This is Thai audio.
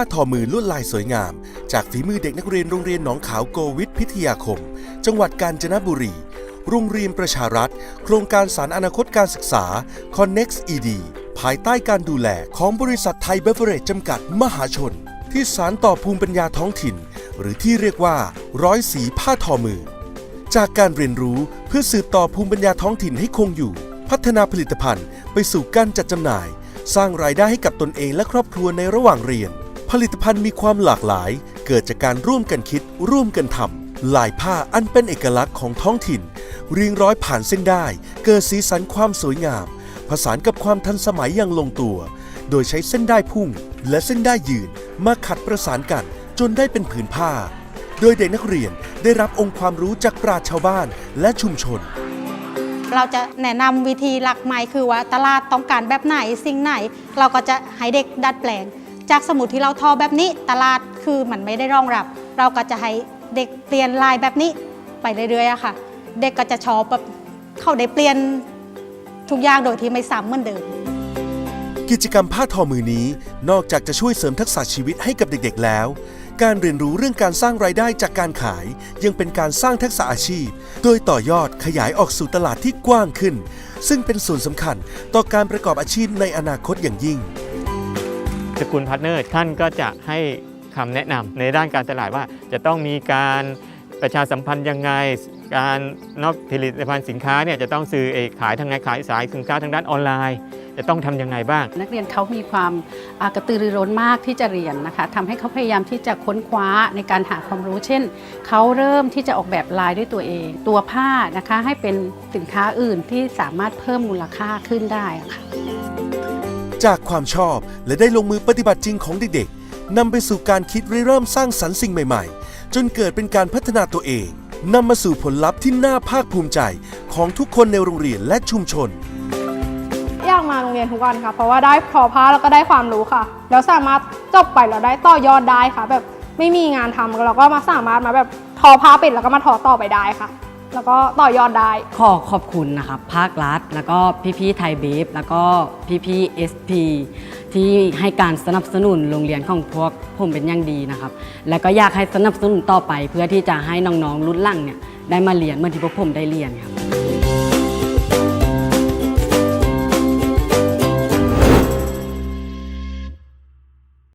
ผ้าทอมือลวดลายสวยงาม จากฝีมือเด็กนักเรียนโรงเรียนหนองขาวโกวิทพิทยาคม จังหวัดกาญจนบุรี โรงเรียนประชารัฐ โครงการสารอนาคตการศึกษา Connex ED ภายใต้การดูแลของบริษัทไทยเบเวอเรจจำกัดมหาชน ที่สารต่อภูมิปัญญาท้องถิ่น หรือที่เรียกว่า ร้อยสีผ้าทอมือ จากการเรียนรู้เพื่อสืบต่อภูมิปัญญาท้องถิ่นให้คงอยู่ พัฒนาผลิตภัณฑ์ ไปสู่การจัดจำหน่ายสร้างรายได้ให้กับตนเองและครอบครัวในระหว่างเรียน ผลิตภัณฑ์มีความหลากหลาย เกิดจากการร่วมกันคิด ร่วมกันทำลายผ้าอันเป็นเอกลักษณ์ของท้องถิ่น เรียงร้อยผ่านเส้นได้ เกิดสีสันความสวยงาม ผสานกับความทันสมัยอย่างลงตัว โดยใช้เส้นได้พุ่ง และเส้นได้ยืนมาขัดประสานกัน จนได้เป็นผืนผ้า โดยเด็กนักเรียนได้รับองค์ความรู้จากปราชชาวบ้านและชุมชนเราจะแนะนำวิธีหลักใหม่คือว่าตลาดต้องการแบบไหนสิ่งไหน เราก็จะให้เด็กดัดแปลง จากสมุดที่เราทอแบบนี้ตลาดคือมันไม่ได้รองรับ เราก็จะให้เด็กเปลี่ยนลายแบบนี้ไปเรื่อยๆอะค่ะ เด็กก็จะชอบแบบเขาได้เปลี่ยนทุกอย่างโดยที่ไม่ซ้ำเหมือนเดิม กิจกรรมผ้าทอมือนี้นอกจากจะช่วยเสริมทักษะชีวิตให้กับเด็กๆแล้ว การเรียนรู้เรื่องการสร้างรายได้จากการขาย ยังเป็นการสร้างทักษะอาชีพ โดยต่อยอดขยายออกสู่ตลาดที่กว้างขึ้น ซึ่งเป็นส่วนสำคัญต่อการประกอบอาชีพในอนาคตอย่างยิ่ง สกุลพาร์ทเนอร์ท่านก็จะให้คำแนะนำในด้านการตลาดว่าจะต้องมีการประชาสัมพันธ์ยังไง การนอกผลิตภัณฑ์สินค้าเนี่ยจะต้องซื้อเอกขายทางไงขายสายสินค้าทางด้านออนไลน์ จะต้องทำยังไงบ้าง นักเรียนเขามีความากระตือรือร้นมากที่จะเรียนนะคะทำให้เขาพยายามที่จะค้นคว้าในการหาความรู้ เช่นเขาเริ่มที่จะออกแบบลายด้วยตัวเอง ตัวผ้านะคะให้เป็นสินค้าอื่นที่สามารถเพิ่มมูลค่าขึ้นได้ค่ะ จากความชอบและได้ลงมือปฏิบัติจริงของเด็กๆนำไปสู่การคิดริเริ่มสร้างสรรค์สิ่งใหม่ๆ จนเกิดเป็นการพัฒนาตัวเองนำมาสู่ผลลัพธ์ที่น่าภาคภูมิใจของทุกคนในโรงเรียนและชุมชน อยากมาโรงเรียนทุกวันค่ะ เพราะว่าได้ทอผ้าแล้วก็ได้ความรู้ค่ะ แล้วสามารถจบไปแล้วได้ต่อยอดได้ค่ะ แบบไม่มีงานทำเราก็มาสามารถมาแบบทอผ้าเป็นแล้วก็มาทอต่อไปได้ค่ะ แล้วก็ต่อยอดได้ ขอขอบคุณนะครับ ภาครัฐ แล้วก็พี่ๆไทยเบฟแล้วก็พี่ๆ SP ที่ให้การสนับสนุนโรงเรียนของพวกผมเป็นอย่างดีนะครับ แล้วก็อยากให้สนับสนุนต่อไปเพื่อที่จะให้น้องๆรุ่นหลังเนี่ยได้มาเรียนเหมื่อนที่พวกผมได้เรียนครับ